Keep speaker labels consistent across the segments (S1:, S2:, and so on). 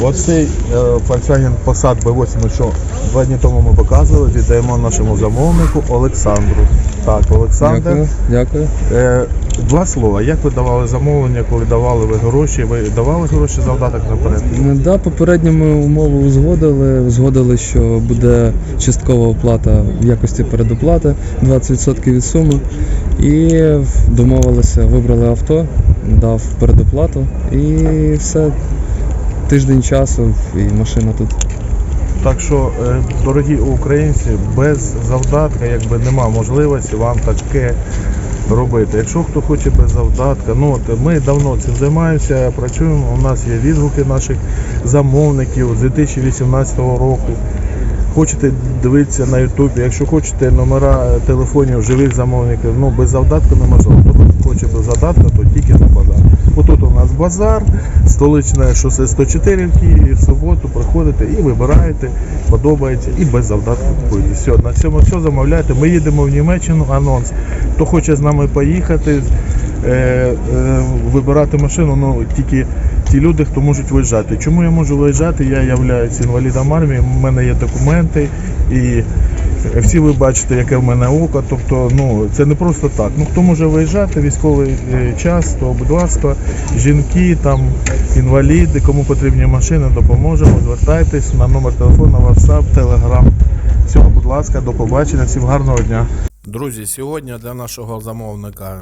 S1: Оцей е, Volkswagen Passat B8, що два дні тому ми показували, віддаємо нашому замовнику Олександру. Так, Олександр.
S2: Дякую, дякую.
S1: Е, два слова. Як ви давали замовлення, коли давали ви гроші? Ви давали гроші за завдаток наперед?
S2: Ну, Да, попередньо ми умову узгодили. Узгодили, що буде часткова оплата в якості передоплати 20% від суми. І домовилися, вибрали авто, дав передоплату і все. Тиждень часу і машина тут.
S1: Так що, е, дорогі українці, без завдатка якби нема можливості вам таке робити. Якщо хто хоче без завдатка, ну от ми давно цим займаємося, працюємо. У нас є відгуки наших замовників з 2018 року. Хочете дивитися на Ютубі, якщо хочете номера телефонів живих замовників, ну без завдатку неможливо. Хоче без завдатка, то тільки на базар. Отут у нас базар, столичне шосе 104 в Києві, в суботу приходите і вибираєте, подобається, і без завдатку купуєте. Все, на цьому все замовляйте. Ми їдемо в Німеччину, анонс. Хто хоче з нами поїхати, е, е, вибирати машину, ну тільки ті люди, хто можуть виїжджати. Чому я можу виїжджати? Я являюсь інвалідом армії, у мене є документи і всі ви бачите, яке в мене око. Тобто, ну це не просто так. Ну хто може виїжджати, військовий е, час, то будь ласка, жінки, там інваліди, кому потрібні машини, допоможемо. Звертайтесь на номер телефону, WhatsApp, Telegram. Всього, будь ласка, до побачення, всім гарного дня. Друзі, сьогодні для нашого замовника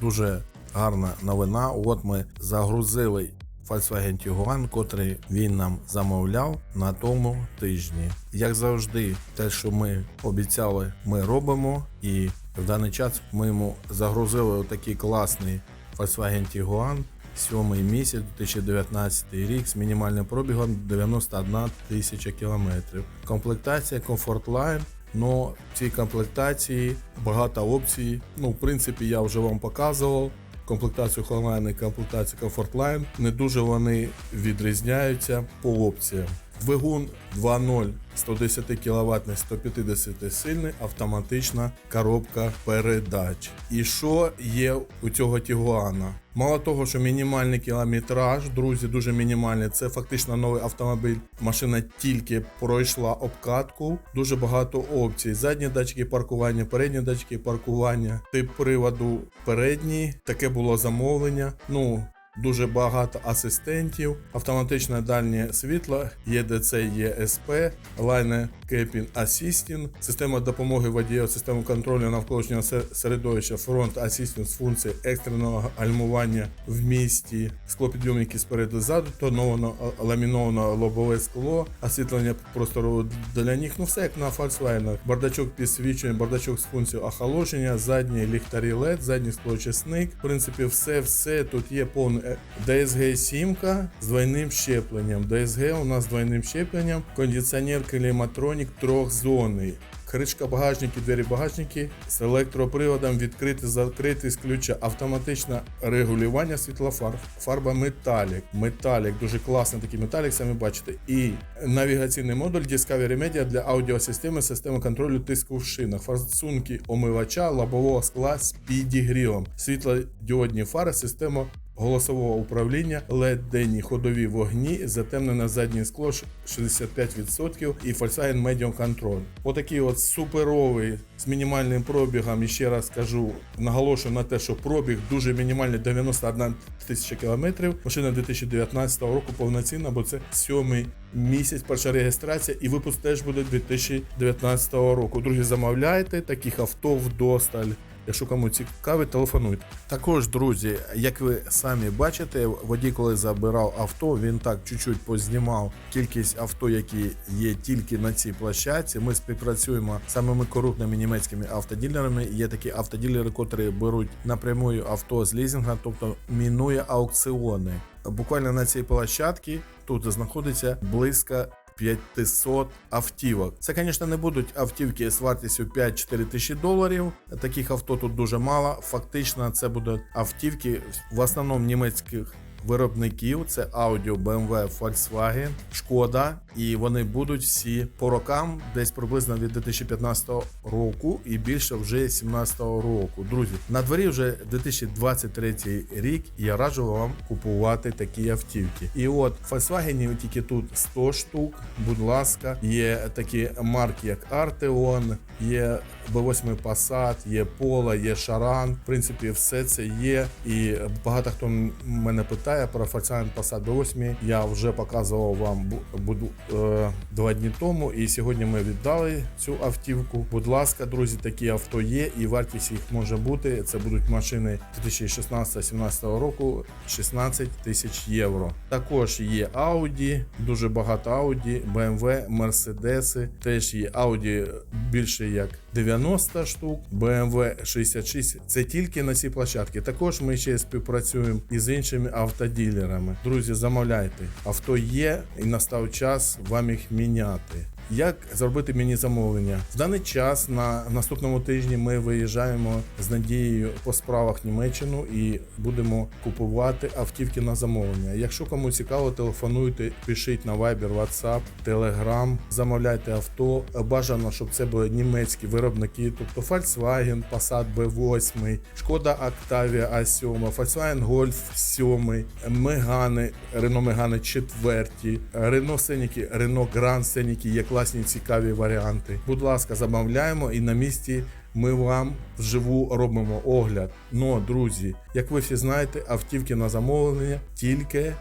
S1: дуже гарна новина. От ми загрузили Volkswagen Tiguan, котрий він нам замовляв на тому тижні. Як завжди, те, що ми обіцяли, ми робимо. І в даний час ми йому загрузили такий класний Volkswagen Tiguan. Сьомий місяць 2019 рік з мінімальним пробігом 91 тисяча кілометрів. Комплектація Comfort Line. Но в цій комплектації багато опцій. Ну, в принципі, я вже вам показував комплектацію Highline і комплектацію Comfortline. Не дуже вони відрізняються по опціям. Двигун 2.0 110 кВт 150 сильний, автоматична коробка передач. І що є у цього Тігуана? Мало того, що мінімальний кілометраж, друзі, дуже мінімальний. Це фактично новий автомобіль. Машина тільки пройшла обкатку. Дуже багато опцій. Задні датчики паркування, передні датчики паркування, тип приводу передній. Таке було замовлення. Ну. Дуже багато асистентів, автоматичне дальнє світло, ЄДЦ, ЄСП, Line Keeping Assistant, система допомоги водію, система контролю навколишнього середовища, фронт Assistant з функції екстреного гальмування в місті, склопідйомники спереду ззаду, тоновано а- ламіновано лобове скло, освітлення простору для ніг, ну все як на Volkswagen. Бардачок підсвічує, бардачок з функцією охолодження, задні ліхтарі LED, задній склочисник. В принципі, все, все тут є повне е, DSG 7 з двойним щепленням. DSG у нас з двойним щепленням, кондиціонер кліматронік трьохзонний. Кришка багажники, двері багажники з електроприводом відкрити, закрити з ключа, автоматичне регулювання світлофар, фарба металік. Металік, дуже класний такий металік, самі бачите. І навігаційний модуль Discovery Media для аудіосистеми, системи контролю тиску в шинах, форсунки омивача, лобового скла з підігрівом, світлодіодні фари, система голосового управління, LED денні ходові вогні, затемнене заднє скло ш- 65% і Volkswagen Medium Control. Отакий от суперовий з мінімальним пробігом. І ще раз кажу, наголошую на те, що пробіг дуже мінімальний 91 тисяча кілометрів. Машина 2019 року повноцінна, бо це сьомий місяць, перша реєстрація, і випуск теж буде 2019 року. Друзі, замовляйте таких авто вдосталь. Якщо кому цікавить, телефонуйте. Також, друзі, як ви самі бачите, водій, коли забирав авто, він так чуть-чуть познімав кількість авто, які є тільки на цій площадці. Ми співпрацюємо з самими крупними німецькими автоділерами. Є такі автоділери, котрі беруть напрямую авто з лізінга, тобто мінує аукціони. Буквально на цій площадці тут знаходиться близько 500 автівок. Це, звісно, не будуть автівки з вартістю 5-4 тисячі доларів. Таких авто тут дуже мало. Фактично, це будуть автівки в основному німецьких виробників: це Audi, BMW, Volkswagen, Шкода, і вони будуть всі по рокам, десь приблизно від 2015 року і більше вже 2017 року. Друзі, на дворі вже 2023 рік. І я раджу вам купувати такі автівки. І от Volkswagen тільки тут 100 штук. Будь ласка, є такі марки, як Arteon, є B8 Passat, є Polo, є Charan. В принципі, все це є. І багато хто мене питає про Volkswagen Passat B8. Я вже показував вам буду е, два дні тому. І сьогодні ми віддали цю автівку. Будь ласка, друзі, такі авто є, і вартість їх може бути. Це будуть машини 2016-17 року 16 тисяч євро. Також є Audi, дуже багато Audi, BMW, Mercedes, теж є Audi більше як 90 штук, BMW 66. Це тільки на цій площадці. Також ми ще співпрацюємо із іншими автоділерами. Друзі, замовляйте. Авто є і настав час вам їх міняти. Як зробити мені замовлення? В даний час на наступному тижні ми виїжджаємо з надією по справах Німеччину і будемо купувати автівки на замовлення. Якщо кому цікаво, телефонуйте, пишіть на Viber, WhatsApp, Telegram, замовляйте авто. Бажано, щоб це були німецькі виробники, тобто Volkswagen, Passat B8, Шкода Octavia A7, Volkswagen Golf 7, Megane, Renault Megane 4, Renault Сеніки, Renault Grand Сеніки є класні цікаві варіанти. Будь ласка, замовляємо і на місці ми вам вживу робимо огляд. Ну, друзі, як ви всі знаєте, автівки на замовлення тільки.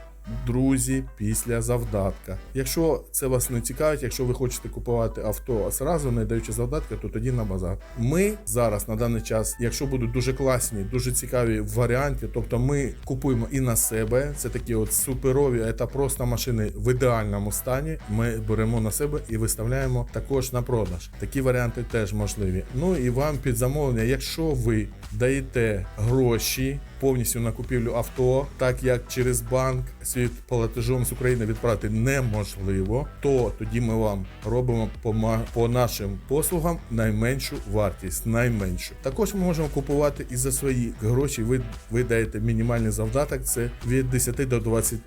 S1: Друзі, після завдатка. Якщо це вас не цікавить, якщо ви хочете купувати авто зразу, не даючи завдатка, то тоді на базар. Ми зараз на даний час, якщо будуть дуже класні, дуже цікаві варіанти, тобто ми купуємо і на себе. Це такі от суперові, це просто машини в ідеальному стані. Ми беремо на себе і виставляємо також на продаж. Такі варіанти теж можливі. Ну і вам під замовлення, якщо ви даєте гроші повністю на купівлю авто, так як через банк світ платежом з України відправити неможливо, то тоді ми вам робимо по, нашим послугам найменшу вартість. Найменшу. Також ми можемо купувати і за свої гроші. Ви, ви даєте мінімальний завдаток, це від 10 до 20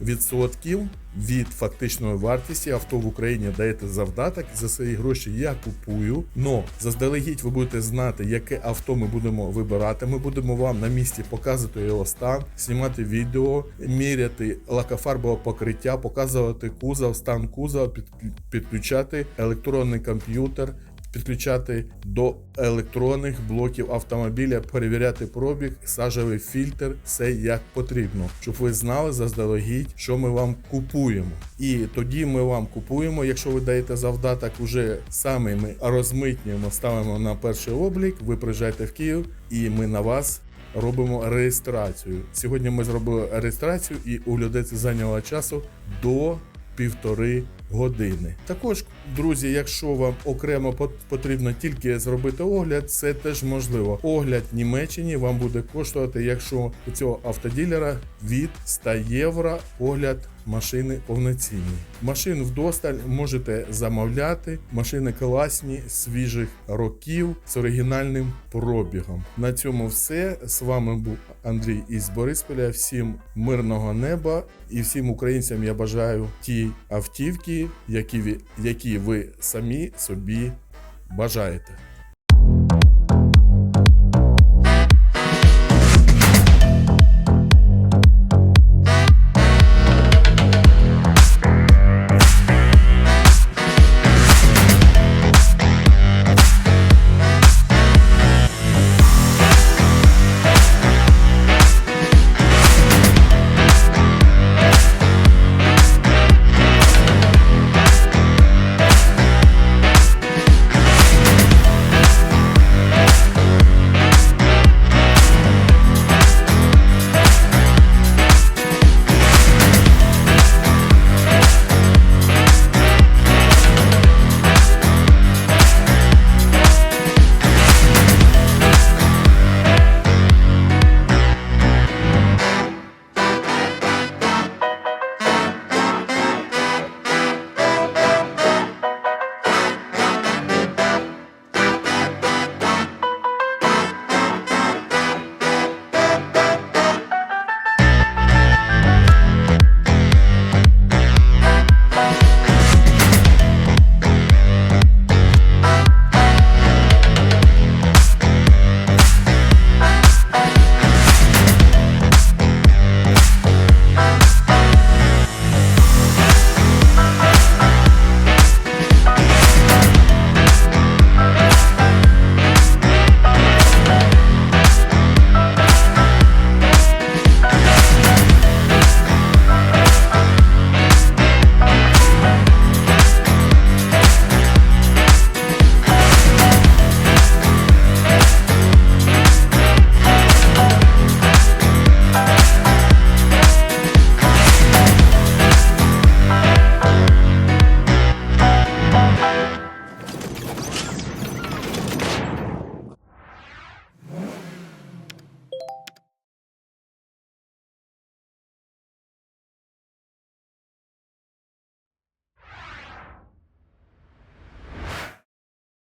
S1: відсотків від фактичної вартості авто в Україні даєте завдаток за свої гроші. Я купую. Но заздалегідь ви будете знати, яке авто ми будемо вибирати. Ми будемо вам на місці показувати його стан, знімати відео, міряти лакофарбове покриття, показувати кузов, стан кузова, під- підключати електронний комп'ютер. Підключати до електронних блоків автомобіля, перевіряти пробіг, сажевий фільтр, все як потрібно, щоб ви знали заздалегідь, що ми вам купуємо. І тоді ми вам купуємо. Якщо ви даєте завдаток, уже саме ми розмитнюємо, ставимо на перший облік. Ви приїжджаєте в Київ, і ми на вас робимо реєстрацію. Сьогодні ми зробили реєстрацію, і у людей це зайняло часу до півтори години. Також, друзі, якщо вам окремо пот- потрібно тільки зробити огляд, це теж можливо. Огляд в Німеччині вам буде коштувати, якщо у цього автоділера від 100 євро огляд машини повноцінні. Машин вдосталь можете замовляти. Машини класні, свіжих років з оригінальним пробігом. На цьому все. З вами був Андрій із Борисполя. Всім мирного неба і всім українцям я бажаю ті автівки, які ви, які ви самі собі бажаєте.